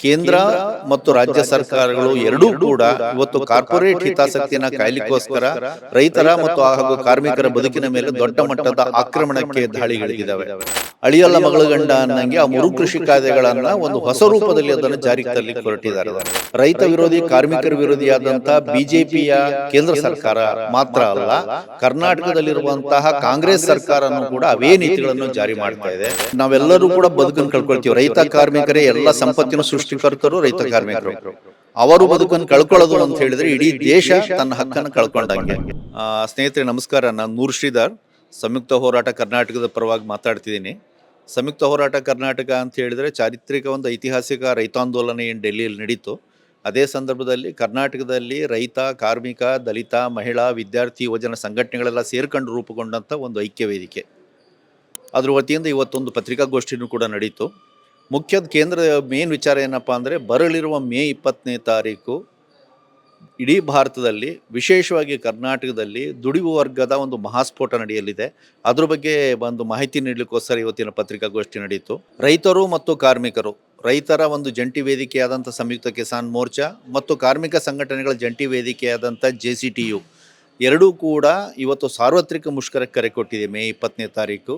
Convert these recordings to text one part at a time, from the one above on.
ಕೇಂದ್ರ ಮತ್ತು ರಾಜ್ಯ ಸರ್ಕಾರಗಳು ಎರಡೂ ಕೂಡ ಇವತ್ತು ಕಾರ್ಪೊರೇಟ್ ಹಿತಾಸಕ್ತಿಯನ್ನ ಕಾಯ್ಲಿಕ್ಕೋಸ್ಕರ ರೈತರ ಮತ್ತು ಹಾಗೂ ಕಾರ್ಮಿಕರ ಬದುಕಿನ ಮೇಲೆ ದೊಡ್ಡ ಮಟ್ಟದ ಆಕ್ರಮಣಕ್ಕೆ ದಾಳಿಗಳಿದ್ದಾವೆ. ಅಳಿಯಲ್ಲ ಮಗಳ ಗಂಡ ಅನ್ನಂಗೆ ಆ ಮೂರು ಕೃಷಿ ಕಾಯ್ದೆಗಳನ್ನ ಒಂದು ಹೊಸ ರೂಪದಲ್ಲಿ ಅದನ್ನು ಜಾರಿಗೆ ತರಲಿಕ್ಕೆ ಹೊರಟಿದ್ದಾರೆ ರೈತ ವಿರೋಧಿ ಕಾರ್ಮಿಕರ ವಿರೋಧಿಯಾದಂತಹ ಬಿಜೆಪಿಯ ಕೇಂದ್ರ ಸರ್ಕಾರ ಮಾತ್ರ ಅಲ್ಲ ಕರ್ನಾಟಕದಲ್ಲಿರುವಂತಹ ಕಾಂಗ್ರೆಸ್ ಸರ್ಕಾರನು ಕೂಡ ಅವೇ ನೀತಿಗಳನ್ನು ಜಾರಿ ಮಾಡ್ತಾ ಇದೆ. ನಾವೆಲ್ಲರೂ ಕೂಡ ಬದುಕನ್ನು ಕಳ್ಕೊಳ್ತೀವಿ. ರೈತ ಕಾರ್ಮಿಕರೇ ಎಲ್ಲ ಸಂಪತ್ತಿನ ಸೃಷ್ಟಿಕರ್ತರು ರೈತ ಕಾರ್ಮಿಕರು. ಅವರು ಬದುಕನ್ನು ಕಳ್ಕೊಳ್ಳೋದು ಅಂತ ಹೇಳಿದ್ರೆ ಇಡೀ ದೇಶ ತನ್ನ ಹಕ್ಕನ್ನು ಕಳ್ಕೊಂಡಂಗೆ. ಆ, ಸ್ನೇಹಿತರೆ ನಮಸ್ಕಾರ. ನಾನು ನೂರ್ ಶ್ರೀಧರ್. ಸಂಯುಕ್ತ ಹೋರಾಟ ಕರ್ನಾಟಕದ ಪರವಾಗಿ ಮಾತಾಡ್ತಿದ್ದೀನಿ. ಸಂಯುಕ್ತ ಹೋರಾಟ ಕರ್ನಾಟಕ ಅಂತ ಹೇಳಿದರೆ ಚಾರಿತ್ರಿಕ ಒಂದು ಐತಿಹಾಸಿಕ ರೈತಾಂದೋಲನ ಏನು ಡೆಲ್ಲಿಯಲ್ಲಿ ನಡೀತು. ಅದೇ ಸಂದರ್ಭದಲ್ಲಿ ಕರ್ನಾಟಕದಲ್ಲಿ ರೈತ, ಕಾರ್ಮಿಕ, ದಲಿತ, ಮಹಿಳಾ, ವಿದ್ಯಾರ್ಥಿ, ಯುವಜನ ಸಂಘಟನೆಗಳೆಲ್ಲ ಸೇರ್ಕೊಂಡು ರೂಪುಗೊಂಡಂಥ ಒಂದು ಐಕ್ಯ ವೇದಿಕೆ. ಅದ್ರ ವತಿಯಿಂದ ಇವತ್ತೊಂದು ಪತ್ರಿಕಾಗೋಷ್ಠಿನೂ ಕೂಡ ನಡೀತು. ಮುಖ್ಯದ ಕೇಂದ್ರ ಮೇನ್ ವಿಚಾರ ಏನಪ್ಪ ಅಂದರೆ, ಬರಲಿರುವ ಮೇ ಇಪ್ಪತ್ತನೇ ತಾರೀಕು ಇಡೀ ಭಾರತದಲ್ಲಿ, ವಿಶೇಷವಾಗಿ ಕರ್ನಾಟಕದಲ್ಲಿ ದುಡಿಯುವ ವರ್ಗದ ಒಂದು ಮಹಾಸ್ಫೋಟ ನಡೆಯಲಿದೆ. ಅದ್ರ ಬಗ್ಗೆ ಒಂದು ಮಾಹಿತಿ ನೀಡಲಿಕ್ಕೋಸ್ಕರ ಇವತ್ತಿನ ಪತ್ರಿಕಾಗೋಷ್ಠಿ ನಡೆಯಿತು. ರೈತರು ಮತ್ತು ಕಾರ್ಮಿಕರು, ರೈತರ ಒಂದು ಜಂಟಿ ವೇದಿಕೆಯಾದಂಥ ಸಂಯುಕ್ತ ಕಿಸಾನ್ ಮೋರ್ಚಾ ಮತ್ತು ಕಾರ್ಮಿಕ ಸಂಘಟನೆಗಳ ಜಂಟಿ ವೇದಿಕೆಯಾದಂಥ ಜೆ ಸಿ ಟಿ ಯು, ಎರಡೂ ಕೂಡ ಇವತ್ತು ಸಾರ್ವತ್ರಿಕ ಮುಷ್ಕರಕ್ಕೆ ಕರೆ ಕೊಟ್ಟಿದೆ ಮೇ ಇಪ್ಪತ್ತನೇ ತಾರೀಕು.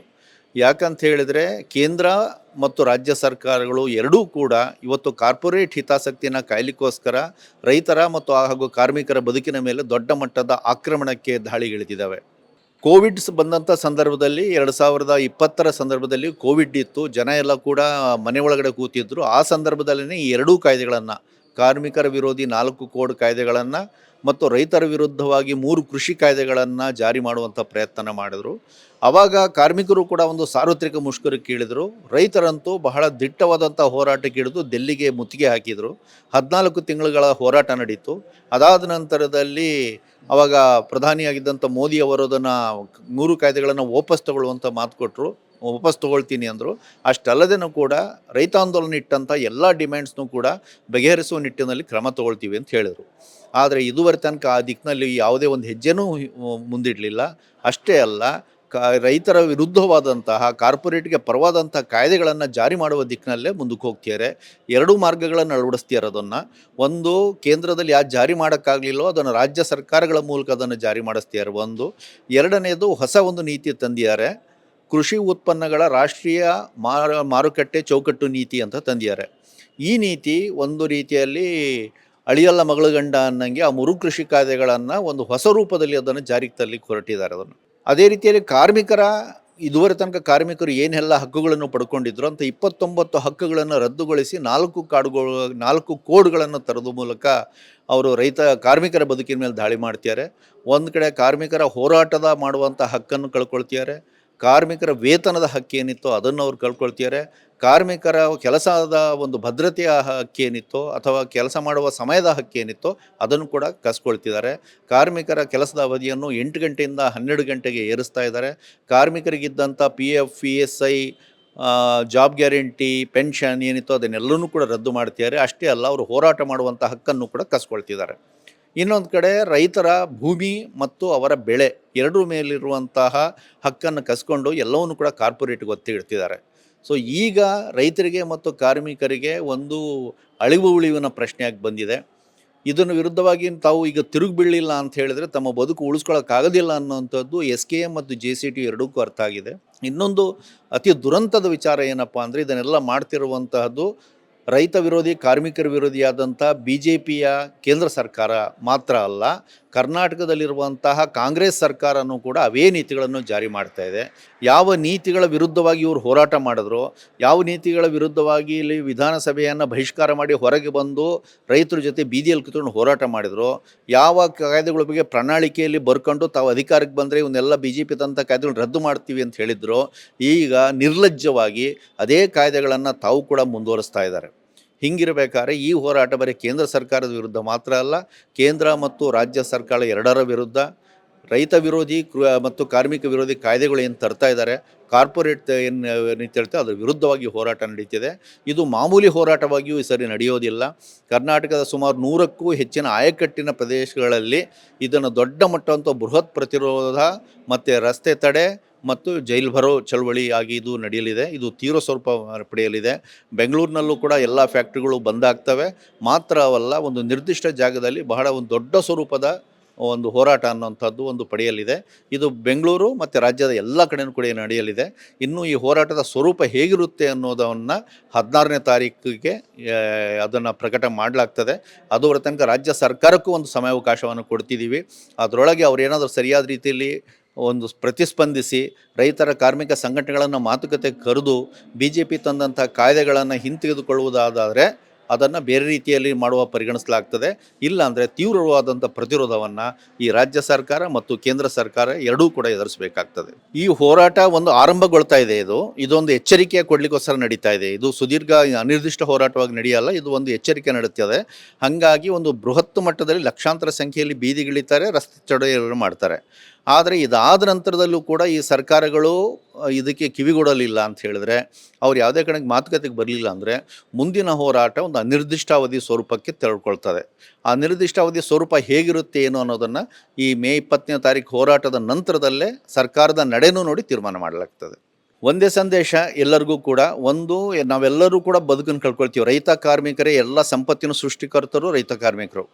ಯಾಕಂತ ಹೇಳಿದರೆ ಕೇಂದ್ರ ಮತ್ತು ರಾಜ್ಯ ಸರ್ಕಾರಗಳು ಎರಡೂ ಕೂಡ ಇವತ್ತು ಕಾರ್ಪೊರೇಟ್ ಹಿತಾಸಕ್ತಿನ ಕಾಯ್ಲಿಕ್ಕೋಸ್ಕರ ರೈತರ ಮತ್ತು ಹಾಗೂ ಕಾರ್ಮಿಕರ ಬದುಕಿನ ಮೇಲೆ ದೊಡ್ಡ ಮಟ್ಟದ ಆಕ್ರಮಣಕ್ಕೆ ದಾಳಿಗಿಳಿದಿದ್ದಾವೆ. ಕೋವಿಡ್ ಬಂದಂಥ ಸಂದರ್ಭದಲ್ಲಿ ಎರಡು ಸಾವಿರದ ಇಪ್ಪತ್ತರ ಸಂದರ್ಭದಲ್ಲಿ ಕೋವಿಡ್ ಇತ್ತು. ಜನ ಎಲ್ಲ ಕೂಡ ಮನೆ ಒಳಗಡೆ ಕೂತಿದ್ದರು ಆ ಸಂದರ್ಭದಲ್ಲೇ ಈ ಎರಡೂ ಕಾಯ್ದೆಗಳನ್ನು, ಕಾರ್ಮಿಕರ ವಿರೋಧಿ ನಾಲ್ಕು ಕೋಡ್ ಕಾಯ್ದೆಗಳನ್ನು ಮತ್ತು ರೈತರ ವಿರುದ್ಧವಾಗಿ ಮೂರು ಕೃಷಿ ಕಾಯ್ದೆಗಳನ್ನು ಜಾರಿ ಮಾಡುವಂಥ ಪ್ರಯತ್ನ ಮಾಡಿದರು. ಆವಾಗ ಕಾರ್ಮಿಕರು ಕೂಡ ಒಂದು ಸಾರ್ವತ್ರಿಕ ಮುಷ್ಕರಕ್ಕೆ ಕೇಳಿದರು ರೈತರಂತೂ ಬಹಳ ದಿಟ್ಟವಾದಂಥ ಹೋರಾಟಕ್ಕೆ ಇಳಿದು ದಿಲ್ಲಿಗೆ ಮುತ್ತಿಗೆ ಹಾಕಿದರು. ಹದಿನಾಲ್ಕು ತಿಂಗಳುಗಳ ಹೋರಾಟ ನಡೀತು. ಅದಾದ ನಂತರದಲ್ಲಿ ಆವಾಗ ಪ್ರಧಾನಿಯಾಗಿದ್ದಂಥ ಮೋದಿ ಅವರು ಅದನ್ನು ಮೂರು ಕಾಯ್ದೆಗಳನ್ನು ವಾಪಸ್ ತಗೊಳ್ಳುವಂಥ ಮಾತು ಕೊಟ್ಟರು ವಾಪಸ್ ತೊಗೊಳ್ತೀನಿ ಅಂದರು. ಅಷ್ಟಲ್ಲದೇನೂ ಕೂಡ ರೈತಾಂದೋಲನ ಇಟ್ಟಂಥ ಎಲ್ಲ ಡಿಮ್ಯಾಂಡ್ಸ್ನೂ ಕೂಡ ಬಗೆಹರಿಸುವ ನಿಟ್ಟಿನಲ್ಲಿ ಕ್ರಮ ತಗೊಳ್ತೀವಿ ಅಂತ ಹೇಳಿದರು. ಆದರೆ ಇದುವರೆ ತನಕ ಆ ದಿಕ್ಕಿನಲ್ಲಿ ಯಾವುದೇ ಒಂದು ಹೆಜ್ಜೆನೂ ಮುಂದಿಡಲಿಲ್ಲ. ಅಷ್ಟೇ ಅಲ್ಲ, ಕ ರೈತರ ವಿರುದ್ಧವಾದಂತಹ, ಕಾರ್ಪೊರೇಟ್ಗೆ ಪರವಾದಂಥ ಕಾಯ್ದೆಗಳನ್ನು ಜಾರಿ ಮಾಡುವ ದಿಕ್ಕಿನಲ್ಲೇ ಮುಂದಕ್ಕೆ ಹೋಗ್ತಿದ್ದಾರೆ. ಎರಡೂ ಮಾರ್ಗಗಳನ್ನು ಅಳವಡಿಸ್ತಿದ್ದಾರೆ ಅದನ್ನು. ಒಂದು, ಕೇಂದ್ರದಲ್ಲಿ ಯಾರು ಜಾರಿ ಮಾಡೋಕ್ಕಾಗಲಿಲ್ಲೋ ಅದನ್ನು ರಾಜ್ಯ ಸರ್ಕಾರಗಳ ಮೂಲಕ ಅದನ್ನು ಜಾರಿ ಮಾಡಿಸ್ತಿದ್ದಾರೆ. ಒಂದು, ಎರಡನೇದು ಹೊಸ ಒಂದು ನೀತಿ ತಂದಿದ್ದಾರೆ. ಕೃಷಿ ಉತ್ಪನ್ನಗಳ ರಾಷ್ಟ್ರೀಯ ಮಾರ, ಮಾರುಕಟ್ಟೆ ಚೌಕಟ್ಟು ನೀತಿ ಅಂತ ತಂದಿದ್ದಾರೆ. ಈ ನೀತಿ ಒಂದು ರೀತಿಯಲ್ಲಿ ಅಳಿಯಲ್ಲ ಮಗಳ ಗಂಡ ಅನ್ನಂಗೆ ಆ ಮುರು ಕೃಷಿ ಕಾಯ್ದೆಗಳನ್ನು ಒಂದು ಹೊಸ ರೂಪದಲ್ಲಿ ಅದನ್ನು ಜಾರಿಗೆ ತರಲಿಕ್ಕೆ ಹೊರಟಿದ್ದಾರೆ ಅದನ್ನು. ಅದೇ ರೀತಿಯಲ್ಲಿ ಕಾರ್ಮಿಕರ, ಇದುವರೆ ತನಕ ಕಾರ್ಮಿಕರು ಏನೆಲ್ಲ ಹಕ್ಕುಗಳನ್ನು ಪಡ್ಕೊಂಡಿದ್ರು ಅಂತ ಇಪ್ಪತ್ತೊಂಬತ್ತು ಹಕ್ಕುಗಳನ್ನು ರದ್ದುಗೊಳಿಸಿ ನಾಲ್ಕು ಕಾಡುಗಳು, ನಾಲ್ಕು ಕೋಡ್ಗಳನ್ನು ತರೋದು ಮೂಲಕ ಅವರು ರೈತ, ಕಾರ್ಮಿಕರ ಬದುಕಿನ ಮೇಲೆ ದಾಳಿ ಮಾಡ್ತಿದ್ದಾರೆ. ಒಂದು ಕಡೆ ಕಾರ್ಮಿಕರ ಹೋರಾಟದ ಮಾಡುವಂಥ ಹಕ್ಕನ್ನು ಕಳ್ಕೊಳ್ತಿದ್ದಾರೆ. ಕಾರ್ಮಿಕರ ವೇತನದ ಹಕ್ಕೇನಿತ್ತೋ ಅದನ್ನು ಅವ್ರು ಕಳ್ಕೊಳ್ತಿದ್ದಾರೆ ಕಾರ್ಮಿಕರ ಕೆಲಸದ ಒಂದು ಭದ್ರತೆಯ ಹಕ್ಕೇನಿತ್ತೋ ಅಥವಾ ಕೆಲಸ ಮಾಡುವ ಸಮಯದ ಹಕ್ಕೇನಿತ್ತೋ ಅದನ್ನು ಕೂಡ ಕಸ್ಕೊಳ್ತಿದ್ದಾರೆ ಕಾರ್ಮಿಕರ ಕೆಲಸದ ಅವಧಿಯನ್ನು ಎಂಟು ಗಂಟೆಯಿಂದ ಹನ್ನೆರಡು ಗಂಟೆಗೆ ಏರಿಸ್ತಾ ಇದ್ದಾರೆ ಕಾರ್ಮಿಕರಿಗಿದ್ದಂಥ P F P S I job guarantee pension ಏನಿತ್ತೋ ಅದನ್ನೆಲ್ಲನೂ ಕೂಡ ರದ್ದು ಮಾಡ್ತಿದ್ದಾರೆ ಅಷ್ಟೇ ಅಲ್ಲ, ಅವರು ಹೋರಾಟ ಮಾಡುವಂಥ ಹಕ್ಕನ್ನು ಕೂಡ ಕಸ್ಕೊಳ್ತಿದ್ದಾರೆ ಇನ್ನೊಂದು ಕಡೆ ರೈತರ ಭೂಮಿ ಮತ್ತು ಅವರ ಬೆಳೆ ಎರಡರ ಮೇಲಿರುವಂತಹ ಹಕ್ಕನ್ನು ಕಸ್ಕೊಂಡು ಎಲ್ಲವನ್ನು ಕೂಡ ಕಾರ್ಪೊರೇಟ್ಗೆ ಒತ್ತಿ ಇಡ್ತಿದ್ದಾರೆ. ಸೊ, ಈಗ ರೈತರಿಗೆ ಮತ್ತು ಕಾರ್ಮಿಕರಿಗೆ ಒಂದು ಅಳಿವು ಉಳಿವಿನ ಪ್ರಶ್ನೆಯಾಗಿ ಬಂದಿದೆ. ಇದನ್ನು ವಿರುದ್ಧವಾಗಿ ತಾವು ಈಗ ತಿರುಗಿ ಬೀಳಲಿಲ್ಲ ಅಂತ ಹೇಳಿದರೆ ತಮ್ಮ ಬದುಕು ಉಳಿಸ್ಕೊಳ್ಳೋಕ್ಕಾಗೋದಿಲ್ಲ ಅನ್ನೋವಂಥದ್ದು ಎಸ್ ಕೆ ಎಂ ಮತ್ತು ಜೆ ಸಿ ಟಿ ಎರಡಕ್ಕೂ ಅರ್ಥ ಆಗಿದೆ. ಇನ್ನೊಂದು ಅತಿ ದುರಂತದ ವಿಚಾರ ಏನಪ್ಪ ಅಂದರೆ ಇದನ್ನೆಲ್ಲ ಮಾಡ್ತಿರುವಂತಹದ್ದು ರೈತ ವಿರೋಧಿ, ಕಾರ್ಮಿಕರ ವಿರೋಧಿಯಾದಂಥ ಬಿ ಜೆ ಪಿಯ ಕೇಂದ್ರ ಸರ್ಕಾರ ಮಾತ್ರ ಅಲ್ಲ, ಕರ್ನಾಟಕದಲ್ಲಿರುವಂತಹ ಕಾಂಗ್ರೆಸ್ ಸರ್ಕಾರನೂ ಕೂಡ ಅವೇ ನೀತಿಗಳನ್ನು ಜಾರಿ ಮಾಡ್ತಾ ಇದೆ. ಯಾವ ನೀತಿಗಳ ವಿರುದ್ಧವಾಗಿ ಇವರು ಹೋರಾಟ ಮಾಡಿದ್ರು, ಯಾವ ನೀತಿಗಳ ವಿರುದ್ಧವಾಗಿ ಇಲ್ಲಿ ವಿಧಾನಸಭೆಯನ್ನು ಬಹಿಷ್ಕಾರ ಮಾಡಿ ಹೊರಗೆ ಬಂದು ರೈತರ ಜೊತೆ ಬೀದಿಯಲ್ಲಿ ಕೂತ್ಕೊಂಡು ಹೋರಾಟ ಮಾಡಿದರು, ಯಾವ ಕಾಯ್ದೆಗಳ ಬಗ್ಗೆ ಪ್ರಣಾಳಿಕೆಯಲ್ಲಿ ಬರ್ಕೊಂಡು ತಾವು ಅಧಿಕಾರಕ್ಕೆ ಬಂದರೆ ಇವನ್ನೆಲ್ಲ ಬಿ ಜೆ ಪಿ ತಂಥ ಕಾಯ್ದೆಗಳನ್ನ ರದ್ದು ಮಾಡ್ತೀವಿ ಅಂತ ಹೇಳಿದರು, ಈಗ ನಿರ್ಲಜ್ಜವಾಗಿ ಅದೇ ಕಾಯ್ದೆಗಳನ್ನು ತಾವು ಕೂಡ ಮುಂದುವರಿಸ್ತಾ ಇದ್ದಾರೆ. ಹಿಂಗಿರಬೇಕಾದ್ರೆ ಈ ಹೋರಾಟ ಬರೀ ಕೇಂದ್ರ ಸರ್ಕಾರದ ವಿರುದ್ಧ ಮಾತ್ರ ಅಲ್ಲ, ಕೇಂದ್ರ ಮತ್ತು ರಾಜ್ಯ ಸರ್ಕಾರ ಎರಡರ ವಿರುದ್ಧ ರೈತ ವಿರೋಧಿ ಮತ್ತು ಕಾರ್ಮಿಕ ವಿರೋಧಿ ಕಾಯ್ದೆಗಳು ಏನು ತರ್ತಾ ಇದ್ದಾರೆ, ಕಾರ್ಪೊರೇಟ್ ಏನು ಏನು ಹೇಳ್ತಾರೆ ಅದರ ವಿರುದ್ಧವಾಗಿ ಹೋರಾಟ ನಡೀತಿದೆ. ಇದು ಮಾಮೂಲಿ ಹೋರಾಟವಾಗಿಯೂ ಈ ಸರಿ ನಡೆಯೋದಿಲ್ಲ. ಕರ್ನಾಟಕದ ಸುಮಾರು ನೂರಕ್ಕೂ ಹೆಚ್ಚಿನ ಆಯಕಟ್ಟಿನ ಪ್ರದೇಶಗಳಲ್ಲಿ ಇದನ್ನು ದೊಡ್ಡ ಮಟ್ಟವಂಥ ಬೃಹತ್ ಪ್ರತಿರೋಧ ಮತ್ತು ರಸ್ತೆ ತಡೆ ಮತ್ತು ಜೈಲ್ ಭರೋ ಚಳವಳಿ ಆಗಿ ಇದು ನಡೆಯಲಿದೆ. ಇದು ತೀವ್ರ ಸ್ವರೂಪ ಪಡೆಯಲಿದೆ. ಬೆಂಗಳೂರಿನಲ್ಲೂ ಕೂಡ ಎಲ್ಲ ಫ್ಯಾಕ್ಟ್ರಿಗಳು ಬಂದಾಗ್ತವೆ ಮಾತ್ರವಲ್ಲ ಒಂದು ನಿರ್ದಿಷ್ಟ ಜಾಗದಲ್ಲಿ ಬಹಳ ಒಂದು ದೊಡ್ಡ ಸ್ವರೂಪದ ಒಂದು ಹೋರಾಟ ಅನ್ನುವಂಥದ್ದು ಒಂದು ಪಡೆಯಲಿದೆ. ಇದು ಬೆಂಗಳೂರು ಮತ್ತು ರಾಜ್ಯದ ಎಲ್ಲ ಕಡೆಯೂ ಕೂಡ ನಡೆಯಲಿದೆ. ಇನ್ನು ಈ ಹೋರಾಟದ ಸ್ವರೂಪ ಹೇಗಿರುತ್ತೆ ಅನ್ನೋದನ್ನು ಹದಿನಾರನೇ ತಾರೀಕಿಗೆ ಅದನ್ನು ಪ್ರಕಟ ಮಾಡಲಾಗ್ತದೆ. ಅದುವರ ತನಕ ರಾಜ್ಯ ಸರ್ಕಾರಕ್ಕೂ ಒಂದು ಸಮಯಾವಕಾಶವನ್ನು ಕೊಡ್ತಿದ್ದೀವಿ ಅದರೊಳಗೆ ಅವ್ರು ಏನಾದರೂ ಸರಿಯಾದ ರೀತಿಯಲ್ಲಿ ಒಂದು ಪ್ರತಿಸ್ಪಂದಿಸಿ ರೈತರ ಕಾರ್ಮಿಕ ಸಂಘಟನೆಗಳನ್ನು ಮಾತುಕತೆ ಕರೆದು ಬಿ ಜೆ ಪಿ ತಂದಂಥ ಕಾಯ್ದೆಗಳನ್ನು ಹಿಂತೆಗೆದುಕೊಳ್ಳುವುದಾದರೆ ಅದನ್ನು ಬೇರೆ ರೀತಿಯಲ್ಲಿ ಮಾಡುವ ಪರಿಗಣಿಸಲಾಗ್ತದೆ. ಇಲ್ಲಾಂದರೆ ತೀವ್ರವಾದಂಥ ಪ್ರತಿರೋಧವನ್ನು ಈ ರಾಜ್ಯ ಸರ್ಕಾರ ಮತ್ತು ಕೇಂದ್ರ ಸರ್ಕಾರ ಎರಡೂ ಕೂಡ ಎದುರಿಸಬೇಕಾಗ್ತದೆ. ಈ ಹೋರಾಟ ಒಂದು ಆರಂಭಗೊಳ್ತಾ ಇದೆ ಇದು. ಇದೊಂದು ಎಚ್ಚರಿಕೆ ಕೊಡಲಿಕ್ಕೋಸ್ಕರ ನಡೀತಾ ಇದೆ. ಇದು ಸುದೀರ್ಘ ಅನಿರ್ದಿಷ್ಟ ಹೋರಾಟವಾಗಿ ನಡೆಯಲ್ಲ, ಇದು ಒಂದು ಎಚ್ಚರಿಕೆ ನಡೀತದೆ ಹಾಗಾಗಿ ಒಂದು ಬೃಹತ್ ಮಟ್ಟದಲ್ಲಿ ಲಕ್ಷಾಂತರ ಸಂಖ್ಯೆಯಲ್ಲಿ ಬೀದಿಗಿಳಿತಾರೆ, ರಸ್ತೆ ಚಳುವಳಿಗಳನ್ನು ಮಾಡ್ತಾರೆ. ಆದರೆ ಇದಾದ ನಂತರದಲ್ಲೂ ಕೂಡ ಈ ಸರ್ಕಾರಗಳು ಇದಕ್ಕೆ ಕಿವಿಗೊಡಲಿಲ್ಲ ಅಂತ ಹೇಳಿದ್ರೆ, ಅವ್ರು ಯಾವುದೇ ಕಡೆಗೆ ಮಾತುಕತೆಗೆ ಬರಲಿಲ್ಲ ಅಂದರೆ ಮುಂದಿನ ಹೋರಾಟ ಒಂದು ಅನಿರ್ದಿಷ್ಟಾವಧಿ ಸ್ವರೂಪಕ್ಕೆ ತೆರಳ್ಕೊಳ್ತದೆ. ಆ ನಿರ್ದಿಷ್ಟಾವಧಿ ಸ್ವರೂಪ ಹೇಗಿರುತ್ತೆ ಏನು ಅನ್ನೋದನ್ನು ಈ ಮೇ ಇಪ್ಪತ್ತನೇ ತಾರೀಕು ಹೋರಾಟದ ನಂತರದಲ್ಲೇ ಸರ್ಕಾರದ ನಡೆನೂ ನೋಡಿ ತೀರ್ಮಾನ ಮಾಡಲಾಗ್ತದೆ. ಒಂದೇ ಸಂದೇಶ, ಎಲ್ಲರಿಗೂ ಕೂಡ ಒಂದು, ನಾವೆಲ್ಲರೂ ಕೂಡ ಬದುಕನ್ನು ಕಳ್ಕೊಳ್ತೀವಿ. ರೈತ ಕಾರ್ಮಿಕರೇ, ಎಲ್ಲ ಸಂಪತ್ತಿನ ಸೃಷ್ಟಿಕರ್ತರು ರೈತ ಕಾರ್ಮಿಕರು.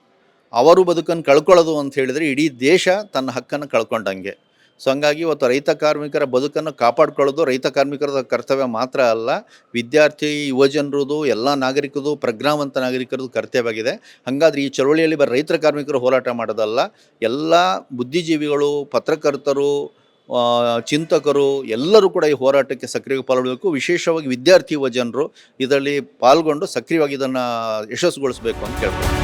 ಅವರು ಬದುಕನ್ನು ಕಳ್ಕೊಳ್ಳೋದು ಅಂತ ಹೇಳಿದರೆ ಇಡೀ ದೇಶ ತನ್ನ ಹಕ್ಕನ್ನು ಕಳ್ಕೊಂಡಂಗೆ. ಸೊ ಹಂಗಾಗಿ ಇವತ್ತು ರೈತ ಕಾರ್ಮಿಕರ ಬದುಕನ್ನು ಕಾಪಾಡ್ಕೊಳ್ಳೋದು ರೈತ ಕಾರ್ಮಿಕರ ಕರ್ತವ್ಯ ಮಾತ್ರ ಅಲ್ಲ, ವಿದ್ಯಾರ್ಥಿ, ಯುವಜನರದು, ಎಲ್ಲ ನಾಗರಿಕರದು, ಪ್ರಜ್ಞಾವಂತ ನಾಗರಿಕರದು ಕರ್ತವ್ಯವಾಗಿದೆ. ಹಾಗಾದ್ರೆ ಈ ಚಳವಳಿಯಲ್ಲಿ ಬರೀ ರೈತರ ಕಾರ್ಮಿಕರು ಹೋರಾಟ ಮಾಡೋದಲ್ಲ, ಎಲ್ಲ ಬುದ್ಧಿಜೀವಿಗಳು, ಪತ್ರಕರ್ತರು ಚಿಂತಕರು, ಎಲ್ಲರೂ ಕೂಡ ಈ ಹೋರಾಟಕ್ಕೆ ಸಕ್ರಿಯವಾಗಿ ಪಾಲ್ಗೊಳ್ಳಬೇಕು ವಿಶೇಷವಾಗಿ ವಿದ್ಯಾರ್ಥಿ, ಯುವಜನರು ಇದರಲ್ಲಿ ಪಾಲ್ಗೊಂಡು ಸಕ್ರಿಯವಾಗಿ ಇದನ್ನು ಯಶಸ್ಸುಗೊಳಿಸಬೇಕು ಅಂತ ಕೇಳ್ಬೋದು